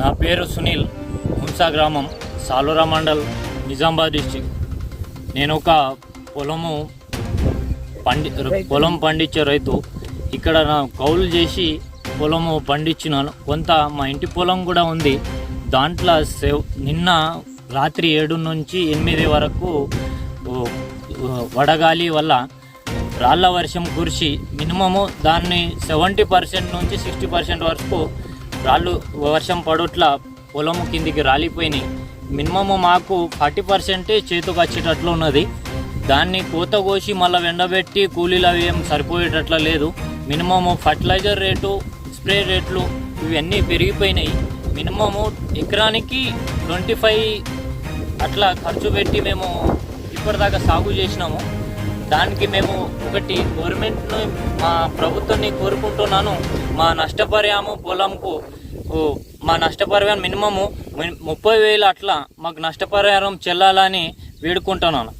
నా పేరు సునీల్ హుంసా గ్రామం సాలూరా మండల్ నిజామాబాద్ డిస్టిక్. నేను ఒక పొలము పండి పొలం పండించే రైతు. ఇక్కడ నా కౌలు చేసి పొలము పండించినాను. కొంత మా ఇంటి పొలం కూడా ఉంది. దాంట్లో సేవ్ నిన్న రాత్రి ఏడు నుంచి ఎనిమిది వరకు వడగాలి వల్ల రాళ్ళ వర్షం కురిసి మినిమము దాన్ని సెవెంటీ పర్సెంట్ నుంచి సిక్స్టీ పర్సెంట్ వరకు రాళ్ళు వర్షం పడట్ల పొలము కిందికి రాలిపోయినాయి. మినిమము మాకు ఫార్టీ పర్సెంటే చేతికి వచ్చేటట్లు ఉన్నది. దాన్ని కోత కోసి మళ్ళీ ఎండబెట్టి కూలీలు అవి ఏం సరిపోయేటట్ల లేదు. మినిమము ఫర్టిలైజర్ రేటు స్ప్రే రేట్లు ఇవన్నీ పెరిగిపోయినాయి. మినిమము ఎకరానికి ట్వంటీ ఫైవ్ అట్లా ఖర్చు పెట్టి మేము ఇప్పటిదాకా సాగు చేసినాము. దానికి మేము ఒకటి గవర్నమెంట్ను మా ప్రభుత్వాన్ని కోరుకుంటున్నాను. మా నష్టపరిహారం పొలంకు మా నష్టపరిహారం మినిమము ముప్పై వేలు అట్లా మాకు నష్టపరిహారం చెల్లాలని వేడుకుంటున్నాను.